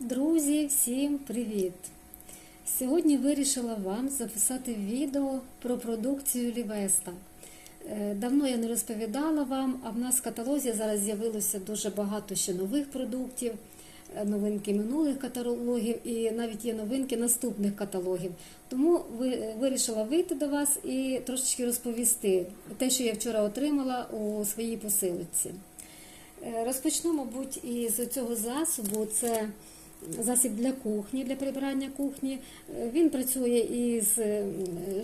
Друзі, всім привіт! Сьогодні вирішила вам записати відео про продукцію Лівеста. Е, Давно я не розповідала вам, а в нас в каталозі зараз з'явилося дуже багато ще нових продуктів, е, новинки минулих каталогів і навіть є новинки наступних каталогів. Тому вирішила вийти до вас і трошечки розповісти те, що я вчора отримала у своїй посилочці. Е, Розпочну, мабуть, із цього засобу. Це засіб для кухні, для прибирання кухні. Е, Він працює із е,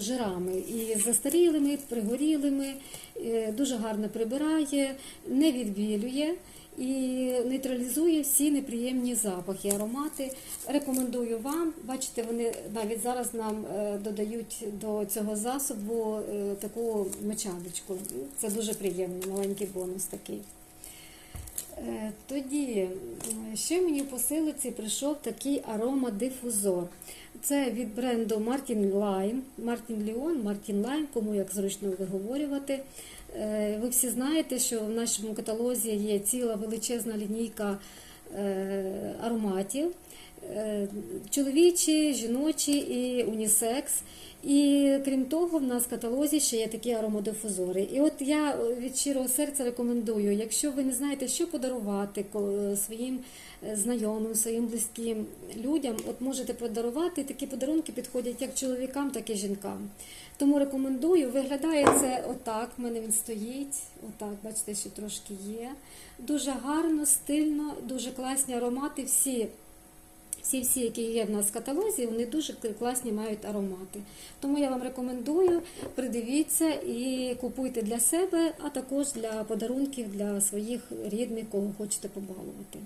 жирами, і з застарілими, пригорілими, е, дуже гарно прибирає, не відбілює і нейтралізує всі неприємні запахи, аромати. Рекомендую вам. Бачите, вони навіть зараз нам додають до цього засобу таку мочалочку. Це дуже приємний маленький бонус такий. Е, Тоді ще мені в посилиці прийшов такий аромадифузор. Це від бренду Martin Lime, Martin Leon, Martin Lime, кому як зручно виговорювати. Е, Ви всі знаєте, що в нашому каталозі є ціла величезна лінійка е, ароматів. Чоловічі, жіночі і унісекс. І крім того, в нас в каталозі ще є такі аромадифузори. І от я від щирого серця рекомендую, якщо ви не знаєте, що подарувати своїм е, знайомим, своїм близьким людям, от можете подарувати. Такі подарунки підходять як чоловікам, так і жінкам. Тому рекомендую. Виглядає це отак. В мене він стоїть. Отак, бачите, ще трошки є. Дуже гарно, стильно, дуже класні аромати. Всі всі, всі, які є в нас в каталозі, вони дуже класні мають аромати. Тому я вам рекомендую, придивіться і купуйте для себе, а також для подарунків для своїх рідних, кого хочете побалувати.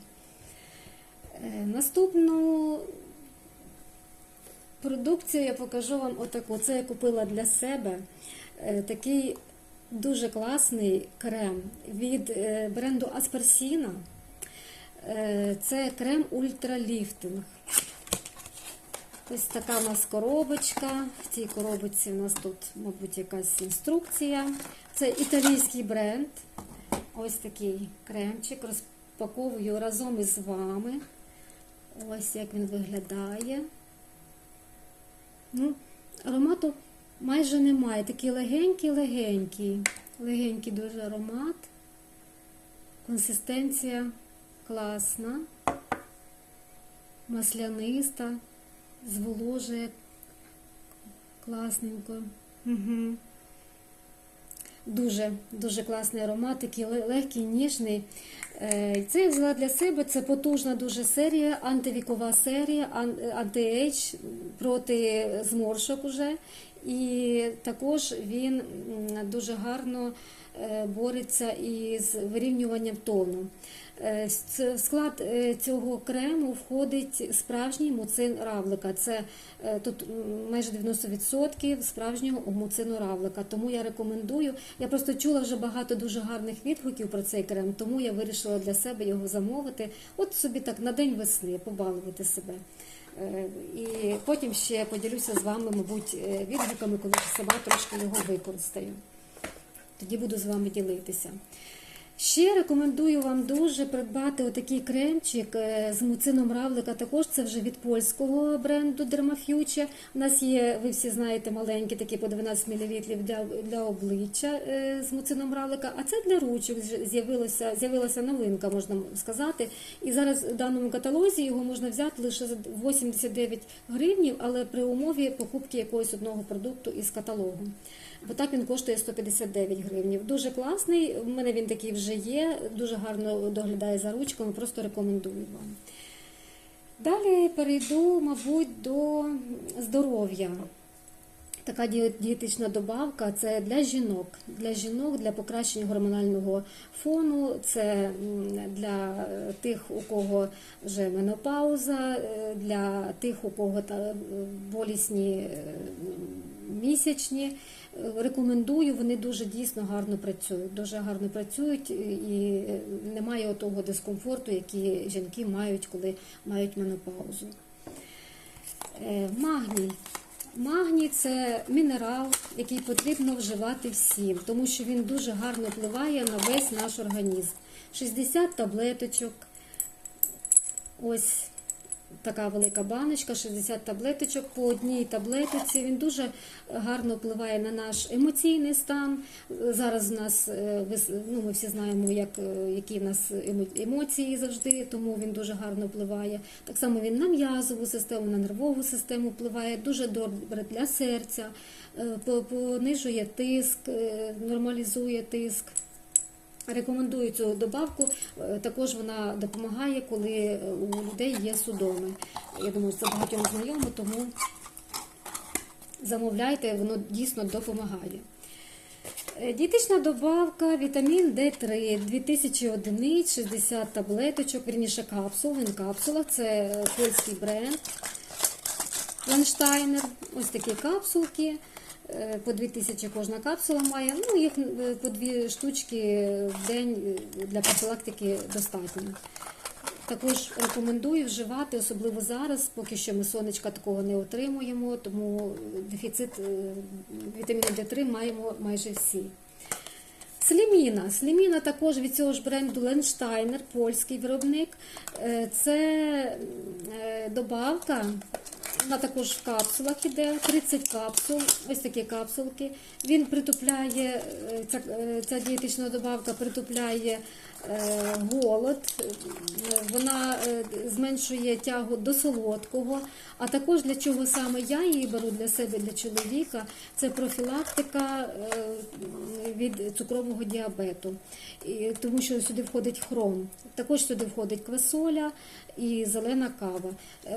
Е, Наступну продукцію я покажу вам отаку. Це я купила для себе е, такий дуже класний крем від е, бренду Асперсіна. Е, Це крем ультраліфтинг. Ось така у нас коробочка. В цій коробочці у нас тут, мабуть, якась інструкція. Це італійський бренд. Ось такий кремчик. Розпаковую разом із вами. Ось як він виглядає. Ну, аромату майже немає. Такий легенький-легенький. Легенький дуже аромат. Консистенція класна, масляниста, зволожує класненько. Угу. Дуже дуже класний аромат, такий легкий, ніжний. Е, Це я взяла для себе. Це потужна дуже серія, антивікова серія, ан- анти-ейдж проти зморшок уже. І також він дуже гарно е, бореться із вирівнюванням тону. Е, В склад е, цього крему входить справжній муцин равлика. Це е, тут майже 90% справжнього муцину равлика. Тому я рекомендую. Я просто чула вже багато дуже гарних відгуків про цей крем, тому я вирішила для себе його замовити. От собі так на день весни побалувати себе. І потім ще поділюся з вами, мабуть, відгуками, коли сама трошки його використаю. Тоді буду з вами ділитися. Ще рекомендую вам дуже придбати отакий кремчик е, з муцином равлика. Також це вже від польського бренду Dermafuge. У нас є, ви всі знаєте, маленькі такі по 12 мл для, для обличчя е, з муцином равлика. А це для ручок з'явилася, з'явилася новинка, можна сказати. І зараз в даному каталозі його можна взяти лише за 89 гривнів, але при умові покупки якогось одного продукту із каталогу. Бо так він коштує 159 гривнів. Дуже класний. У мене він такий вже є. Дуже гарно доглядає за ручками. Просто рекомендую вам. Далі перейду, мабуть, до здоров'я. Така дієтична добавка це для жінок. Для жінок, для покращення гормонального фону, це для тих, у кого вже менопауза, е, для тих, у кого болісні е, місячні. Рекомендую, вони дуже дійсно гарно працюють. Дуже гарно працюють і немає того дискомфорту, який жінки мають, коли мають менопаузу. Е, Магній. Магній це мінерал, який потрібно вживати всім, тому що він дуже гарно впливає на весь наш організм. 60 таблеточок. Ось така велика баночка, 60 таблеточок по одній таблетиці. Він дуже гарно впливає на наш емоційний стан. Зараз у нас е, ну, ми всі знаємо, як, е, які в нас емоції завжди, тому він дуже гарно впливає. Так само він на м'язову систему, на нервову систему впливає, дуже добре для серця, е, понижує тиск, нормалізує тиск. Рекомендую цю добавку. Е, Також вона допомагає, коли е, у людей є судоми. Я думаю, це багатьом знайомо, тому замовляйте, воно дійсно допомагає. Е, Дієтична добавка вітамін D3, 2000 одиниць, 60 таблеточок, вірніше капсул, він капсула, це польський бренд. Ланштайнер, ось такі капсулки. Е, По 2000 кожна капсула має. Ну, їх е, по дві штучки в день е, для профілактики достатньо. Також рекомендую вживати, особливо зараз, поки що ми сонечка такого не отримуємо, тому дефіцит вітаміну D3 маємо майже всі. Сліміна. Сліміна також від цього ж бренду Ленштайнер, польський виробник. Це добавка, вона також в капсулах іде, 30 капсул, ось такі капсулки. Він притупляє, е, ця, е, ця дієтична добавка притупляє е, голод, вона зменшує тягу до солодкого. А також для чого саме я її беру для себе, для чоловіка, це профілактика від цукрового діабету, тому що сюди входить хром. Також сюди входить квасоля і зелена кава.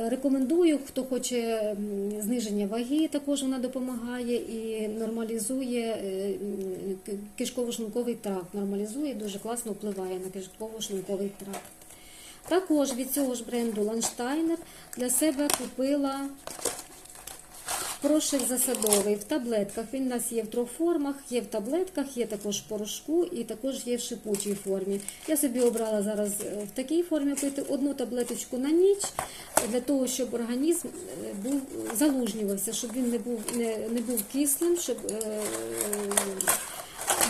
Рекомендую, хто хоче м, зниження ваги, також вона допомагає і нормалізує е, кишково-шлунковий тракт. Нормалізує, дуже класно впливає на кишково-шлунковий тракт. Також від цього ж бренду Ланштайнер для себе купила порошок засадовий в таблетках. Він у нас є в трьох формах, є в таблетках, є також в порошку і також є в шипучій формі. Я собі обрала зараз е, в такій формі пити одну таблеточку на ніч для того, щоб організм е, був залужнювався, щоб він не був не, не був кислим, щоб е,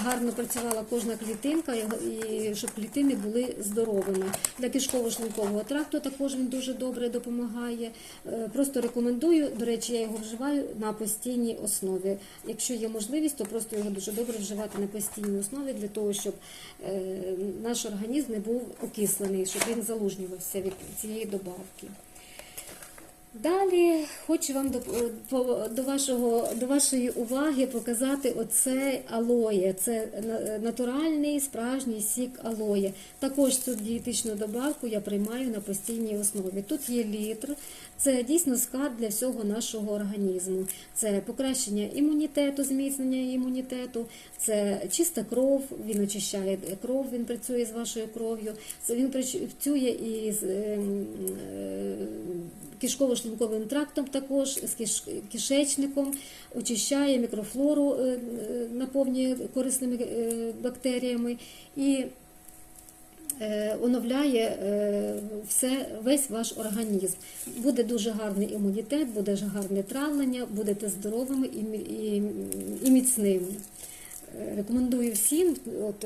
гарно працювала кожна клітинка і- щоб клітини були здоровими. Для кишково-шлункового тракту також він дуже добре допомагає. Е, Просто рекомендую. До речі, я його вживаю на постійній основі. Якщо є можливість, то просто його дуже добре вживати на постійній основі для того, щоб е, наш організм не був окислений, щоб він залужнювався від цієї добавки. Далі хочу вам до, по- до, вашого, до вашої уваги показати оце алоє. Це натуральний справжній сік алоє. Також цю дієтичну добавку я приймаю на постійній основі. Тут є літр. Це дійсно склад для всього нашого організму. Це покращення імунітету, зміцнення імунітету, це чиста кров, він очищає кров, він працює з вашою кров'ю. Він працює і з ем, е, кишково-шлунковим трактом, також з киш- кишечником, очищає мікрофлору, е, е, наповнює корисними е, бактеріями і оновляє все, весь ваш організм. Буде дуже гарний імунітет, буде гарне травлення, будете здоровими і, міцними. Рекомендую всім, от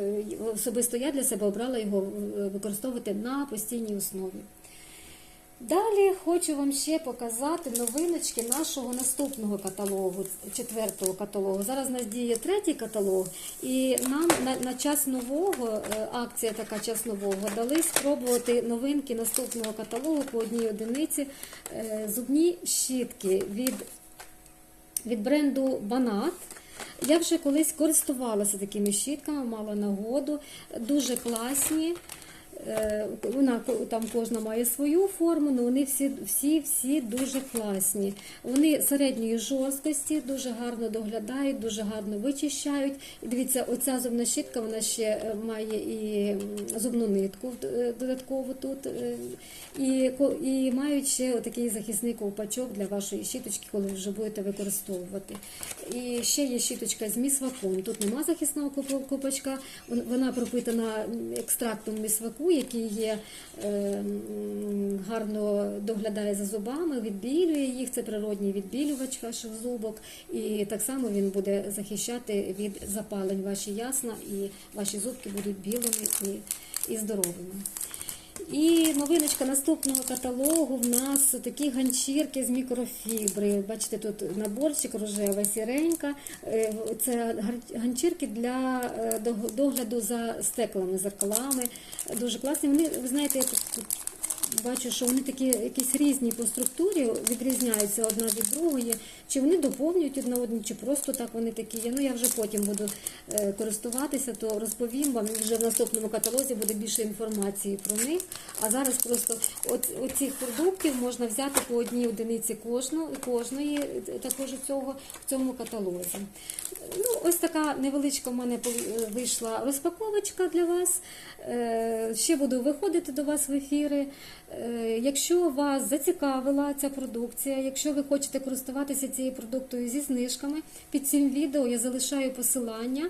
особисто я для себе обрала його використовувати на постійній основі. Далі хочу вам ще показати новиночки нашого наступного каталогу, четвертого каталогу. Зараз у нас діє третій каталог, і нам на, на час нового, е, акція така час нового, дали спробувати новинки наступного каталогу по одній одиниці. Е, Зубні щітки від, від бренду Банат. Я вже колись користувалася такими щітками, мала нагоду, дуже класні. Е, Вона там кожна має свою форму, але вони всі, всі, всі дуже класні. Вони середньої жорсткості, дуже гарно доглядають, дуже гарно вичищають. І дивіться, оця зубна щітка вона ще е, має і зубну нитку е, додатково тут. І, і мають ще отакий захисний ковпачок для вашої щіточки, коли вже будете використовувати. І ще є щіточка з місваком. Тут нема захисного ковпачка, вона пропитана екстрактом місваку, який є е, гарно доглядає за зубами, відбілює їх. Це природній відбілювач ваших зубок. І так само він буде захищати від запалень ваші ясна, і ваші зубки будуть білими і, і здоровими. І новиночка наступного каталогу в нас такі ганчірки з мікрофібри. Бачите, тут наборчик рожева сіренька. Е, Це ганчірки для е, догляду за стеклами, зеркалами. Дуже класні. Вони, ви знаєте, я тут бачу, що вони такі якісь різні по структурі, відрізняються одна від другої. Чи вони доповнюють одна одну, чи просто так вони такі є. Ну я вже потім буду е, користуватися, то розповім вам. І вже в наступному каталозі буде більше інформації про них. А зараз просто от, от цих продуктів можна взяти по одній одиниці кожну, кожної, е, також цього в цьому каталозі. Ну, ось така невеличка в мене пов- вийшла розпаковочка для вас. Е, Ще буду виходити до вас в ефіри. Е, Якщо вас зацікавила ця продукція, якщо ви хочете користуватися цією продуктою зі знижками, під цим відео я залишаю посилання.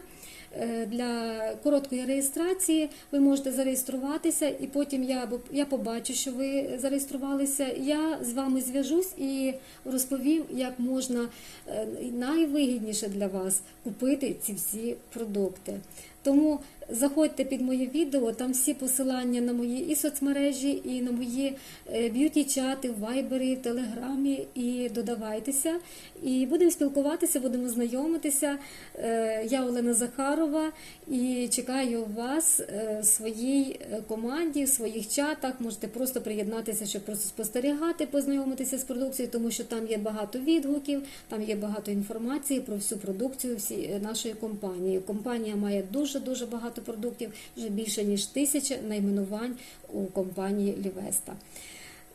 Е, Для короткої реєстрації ви можете зареєструватися, і потім я, я побачу, що ви зареєструвалися. Я з вами зв'яжусь і розповім, як можна е, найвигідніше для вас купити ці всі продукти. Тому заходьте під моє відео, там всі посилання на мої і соцмережі, і на мої е, б'юті-чати в Вайбері, Телеграмі, і додавайтеся. І будемо спілкуватися, будемо знайомитися. Е, Я Олена Захарова і чекаю вас е, в своїй е, команді, в своїх чатах. Можете просто приєднатися, щоб просто спостерігати, познайомитися з продукцією, тому що там є багато відгуків, там є багато інформації про всю продукцію е, нашої компанії. Компанія має дуже дуже багато продуктів, вже більше ніж тисяча найменувань у компанії Лівеста.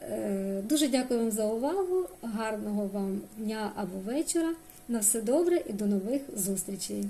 Е, Дуже дякую вам за увагу. Гарного вам дня або вечора. На все добре і до нових зустрічей.